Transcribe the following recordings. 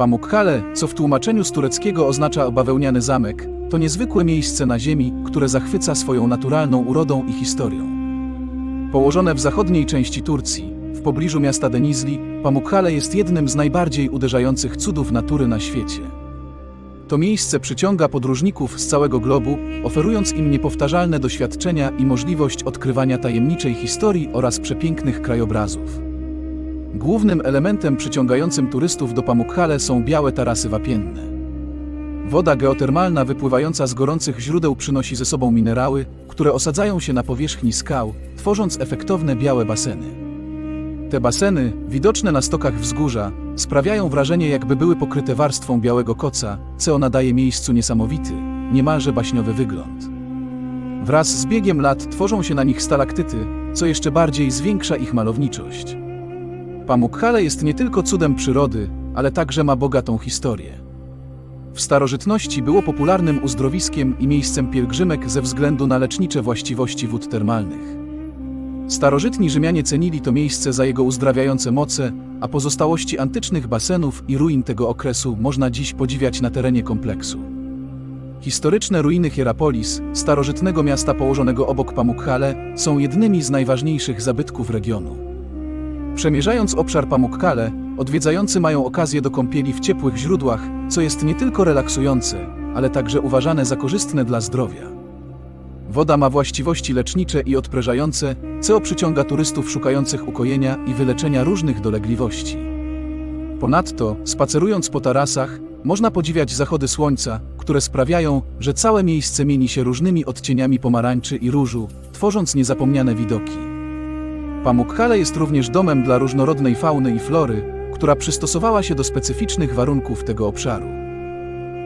Pamukkale, co w tłumaczeniu z tureckiego oznacza bawełniany zamek, to niezwykłe miejsce na ziemi, które zachwyca swoją naturalną urodą i historią. Położone w zachodniej części Turcji, w pobliżu miasta Denizli, Pamukkale jest jednym z najbardziej uderzających cudów natury na świecie. To miejsce przyciąga podróżników z całego globu, oferując im niepowtarzalne doświadczenia i możliwość odkrywania tajemniczej historii oraz przepięknych krajobrazów. Głównym elementem przyciągającym turystów do Pamukkale są białe tarasy wapienne. Woda geotermalna wypływająca z gorących źródeł przynosi ze sobą minerały, które osadzają się na powierzchni skał, tworząc efektowne białe baseny. Te baseny, widoczne na stokach wzgórza, sprawiają wrażenie jakby były pokryte warstwą białego koca, co nadaje miejscu niesamowity, niemalże baśniowy wygląd. Wraz z biegiem lat tworzą się na nich stalaktyty, co jeszcze bardziej zwiększa ich malowniczość. Pamukkale jest nie tylko cudem przyrody, ale także ma bogatą historię. W starożytności było popularnym uzdrowiskiem i miejscem pielgrzymek ze względu na lecznicze właściwości wód termalnych. Starożytni Rzymianie cenili to miejsce za jego uzdrawiające moce, a pozostałości antycznych basenów i ruin tego okresu można dziś podziwiać na terenie kompleksu. Historyczne ruiny Hierapolis, starożytnego miasta położonego obok Pamukkale, są jednymi z najważniejszych zabytków regionu. Przemierzając obszar Pamukkale, odwiedzający mają okazję do kąpieli w ciepłych źródłach, co jest nie tylko relaksujące, ale także uważane za korzystne dla zdrowia. Woda ma właściwości lecznicze i odprężające, co przyciąga turystów szukających ukojenia i wyleczenia różnych dolegliwości. Ponadto, spacerując po tarasach, można podziwiać zachody słońca, które sprawiają, że całe miejsce mieni się różnymi odcieniami pomarańczy i różu, tworząc niezapomniane widoki. Pamukkale jest również domem dla różnorodnej fauny i flory, która przystosowała się do specyficznych warunków tego obszaru.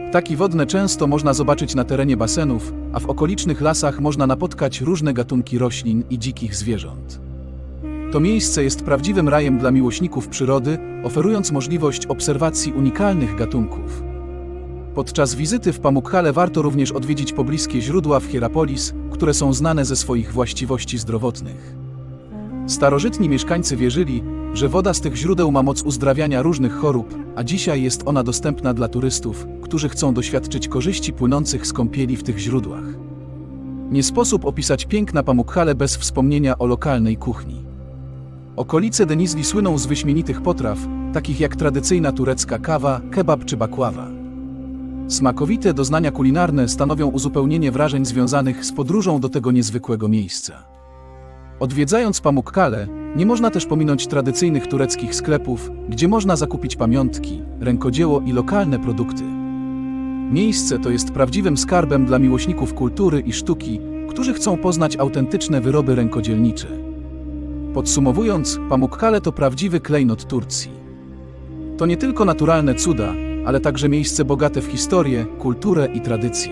Ptaki wodne często można zobaczyć na terenie basenów, a w okolicznych lasach można napotkać różne gatunki roślin i dzikich zwierząt. To miejsce jest prawdziwym rajem dla miłośników przyrody, oferując możliwość obserwacji unikalnych gatunków. Podczas wizyty w Pamukkale warto również odwiedzić pobliskie źródła w Hierapolis, które są znane ze swoich właściwości zdrowotnych. Starożytni mieszkańcy wierzyli, że woda z tych źródeł ma moc uzdrawiania różnych chorób, a dzisiaj jest ona dostępna dla turystów, którzy chcą doświadczyć korzyści płynących z kąpieli w tych źródłach. Nie sposób opisać piękna Pamukkale bez wspomnienia o lokalnej kuchni. Okolice Denizli słyną z wyśmienitych potraw, takich jak tradycyjna turecka kawa, kebab czy bakława. Smakowite doznania kulinarne stanowią uzupełnienie wrażeń związanych z podróżą do tego niezwykłego miejsca. Odwiedzając Pamukkale, nie można też pominąć tradycyjnych tureckich sklepów, gdzie można zakupić pamiątki, rękodzieło i lokalne produkty. Miejsce to jest prawdziwym skarbem dla miłośników kultury i sztuki, którzy chcą poznać autentyczne wyroby rękodzielnicze. Podsumowując, Pamukkale to prawdziwy klejnot Turcji. To nie tylko naturalne cuda, ale także miejsce bogate w historię, kulturę i tradycje.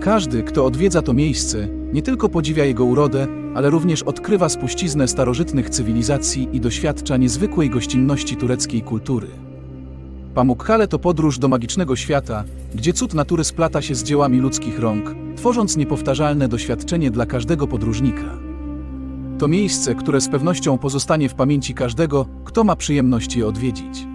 Każdy, kto odwiedza to miejsce, nie tylko podziwia jego urodę, ale również odkrywa spuściznę starożytnych cywilizacji i doświadcza niezwykłej gościnności tureckiej kultury. Pamukkale to podróż do magicznego świata, gdzie cud natury splata się z dziełami ludzkich rąk, tworząc niepowtarzalne doświadczenie dla każdego podróżnika. To miejsce, które z pewnością pozostanie w pamięci każdego, kto ma przyjemność je odwiedzić.